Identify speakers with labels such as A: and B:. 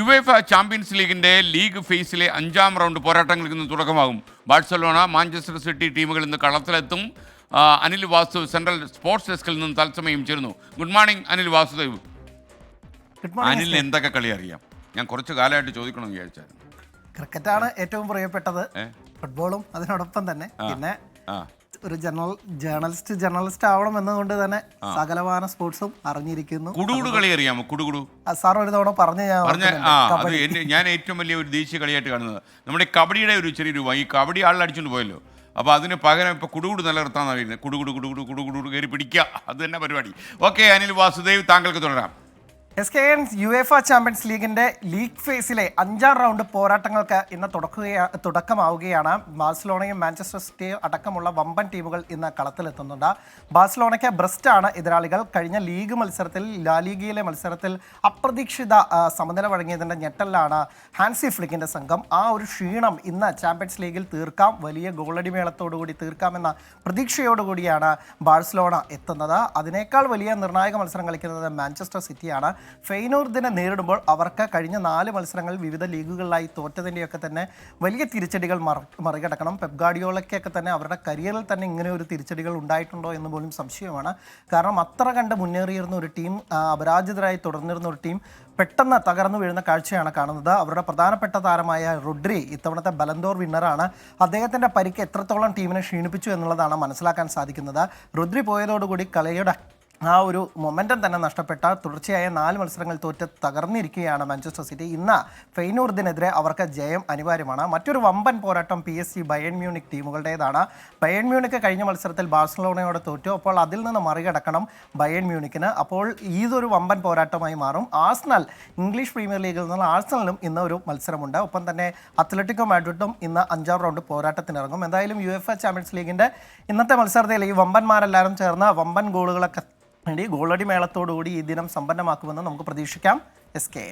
A: UEFA champions ലീഗിന്റെ league ഫേസിലെ അഞ്ചാം റൗണ്ട് പോരാട്ടങ്ങൾക്ക് ഇന്ന് തുടക്കമാകും. ബാഴ്സലോണ മാഞ്ചസ്റ്റർ സിറ്റി ടീമുകൾ ഇന്ന് കളത്തിലെത്തും. അനിൽ വാസു സെൻട്രൽ സ്പോർട്സ് ഡെസ്കിൽ നിന്ന് തത്സമയം ചേരുന്നു. Good morning Anil Vasudev. Anil എന്തൊക്കെ കളി അറിയാം? ഞാൻ കുറച്ച് കാലമായിട്ട് ചോദിക്കണമെന്ന് വിചാരിച്ചായിരുന്നു.
B: ക്രിക്കറ്റാണ് ഏറ്റവും പ്രിയപ്പെട്ടത്. ഫുട്ബോളും അതിനോടൊപ്പം തന്നെ. പിന്നെ
A: ആ.
B: ഒരു ജനറൽ ജേർണലിസ്റ്റ് ജേർണലിസ്റ്റ് ആവണം എന്നതുകൊണ്ട് തന്നെ സകലമാന സ്പോർട്സും അറിഞ്ഞിരിക്കുന്നു.
A: കുടുകുടു കളി അറിയാമോ? കുടുകുടു.
B: സാർ ഒരു തവണ പറഞ്ഞു ഞാൻ
A: പറഞ്ഞ ആ അത്. എന്റെ ഞാൻ ഏറ്റവും വലിയ ഒരു ദേശീയ കളിയായിട്ട് കാണുന്നത്. നമ്മുടെ കബഡിയുടെ ഒരു ചെറിയ രൂപം. ഈ കബഡി ആളിൽ അടിച്ചുകൊണ്ട് പോയല്ലോ. അപ്പോൾ അതിന് പകരം ഇപ്പോൾ കുടുകുടു നിലനിർത്താന്നറിയുന്നത് കുടുകുടു കുടുകുടു കുടുകുടു കയറി പിടിക്കുക അത് തന്നെ പരിപാടി. ഓക്കെ അനിൽ വാസുദേവ് താങ്കൾക്ക് തുടരാം.
B: S K N U F champions ലീഗിന്റെ ലീഗ് ഫേസിലെ അഞ്ചാം റൗണ്ട് പോരാട്ടങ്ങൾക്ക് ഇന്ന് തുടക്കുകയാ തുടക്കമാവുകയാണ്. ബാഴ്സലോണയും മാഞ്ചസ്റ്റർ സിറ്റിയും അടക്കമുള്ള വമ്പൻ ടീമുകൾ ഇന്ന് കളത്തിലെത്തുന്നുണ്ട്. ബാഴ്സലോണയ്ക്ക് ബ്രസ്റ്റാണ് എതിരാളികൾ. കഴിഞ്ഞ ലീഗ് മത്സരത്തിൽ ലാലീഗയിലെ മത്സരത്തിൽ അപ്രതീക്ഷിത സമനില വഴങ്ങിയതിന്റെ ഞെട്ടലിലാണ് ഹാൻസി ഫ്ലിക്കിന്റെ സംഘം. ആ ഒരു ക്ഷീണം ഇന്ന് ചാമ്പ്യൻസ് ലീഗിൽ തീർക്കാം. വലിയ ഗോളടിമേളത്തോടുകൂടി തീർക്കാമെന്ന പ്രതീക്ഷയോടുകൂടിയാണ് ബാഴ്സലോണ എത്തുന്നത്. അതിനേക്കാൾ വലിയ നിർണായക മത്സരം കളിക്കുന്നത് മാഞ്ചസ്റ്റർ സിറ്റിയാണ്. ഫെയ്നൂർദിനെ നേരിടുമ്പോൾ അവർക്ക് കഴിഞ്ഞ നാല് മത്സരങ്ങളിൽ വിവിധ ലീഗുകളിലായി തോറ്റതിന്റെയൊക്കെ തന്നെ വലിയ തിരിച്ചടികൾ മറികടക്കണം. പെപ്ഗാഡിയോളയ്ക്കൊക്കെ തന്നെ അവരുടെ കരിയറിൽ തന്നെ ഇങ്ങനെ ഒരു തിരിച്ചടികൾ ഉണ്ടായിട്ടുണ്ടോ എന്ന് പോലും സംശയമാണ്. കാരണം അത്ര കണ്ട് മുന്നേറിയിരുന്ന ഒരു ടീം അപരാജിതരായി തുടർന്നിരുന്ന ഒരു ടീം പെട്ടെന്ന് തകർന്നു വീഴുന്ന കാഴ്ചയാണ് കാണുന്നത്. അവരുടെ പ്രധാനപ്പെട്ട താരമായ റുഡ്രി ഇത്തവണത്തെ ബലന്തോർ വിന്നറാണ്. അദ്ദേഹത്തിന്റെ പരിക്ക് എത്രത്തോളം ടീമിനെ ക്ഷീണിപ്പിച്ചു എന്നുള്ളതാണ് മനസ്സിലാക്കാൻ സാധിക്കുന്നത്. റുദ്രി പോയതോടുകൂടി കളിയുടെ ആ ഒരു മൊമെന്റം തന്നെ നഷ്ടപ്പെട്ട തുടർച്ചയായ നാല് മത്സരങ്ങൾ തോറ്റ് തകർന്നിരിക്കുകയാണ് മാഞ്ചസ്റ്റർ സിറ്റി. ഇന്ന് ഫെയ്നൂർദിനെതിരെ അവർക്ക് ജയം അനിവാര്യമാണ്. മറ്റൊരു വമ്പൻ പോരാട്ടം P S C Bayern Munich ടീമുകളുടേതാണ്. Bayern Munich കഴിഞ്ഞ മത്സരത്തിൽ ബാഴ്സലോണയോട് തോറ്റു. അപ്പോൾ അതിൽ നിന്ന് മറികടക്കണം ബയൺ മ്യൂണിക്കിന്. അപ്പോൾ ഇതൊരു വമ്പൻ പോരാട്ടമായി മാറും. ആഴ്സണൽ ഇംഗ്ലീഷ് പ്രീമിയർ ലീഗിൽ നിന്നുള്ള ആഴ്സണലും ഇന്ന് ഒരു മത്സരമുണ്ട്. ഒപ്പം തന്നെ അത്ലറ്റിക്കോ മാഡ്രിഡും ഇന്ന് അഞ്ചാം റൗണ്ട് പോരാട്ടത്തിനിറങ്ങും. എന്തായാലും യു എഫ് എ ചാമ്പ്യൻസ് ലീഗിന്റെ ഇന്നത്തെ മത്സരത്തിൽ ഈ വമ്പന്മാരെല്ലാവരും ചേർന്ന് വമ്പൻ ഗോളുകളൊക്കെ വേണ്ടി ഗോളടി മേളത്തോടുകൂടി ഈ ദിനം സമ്പന്നമാക്കുമെന്ന് നമുക്ക് പ്രതീക്ഷിക്കാം. S K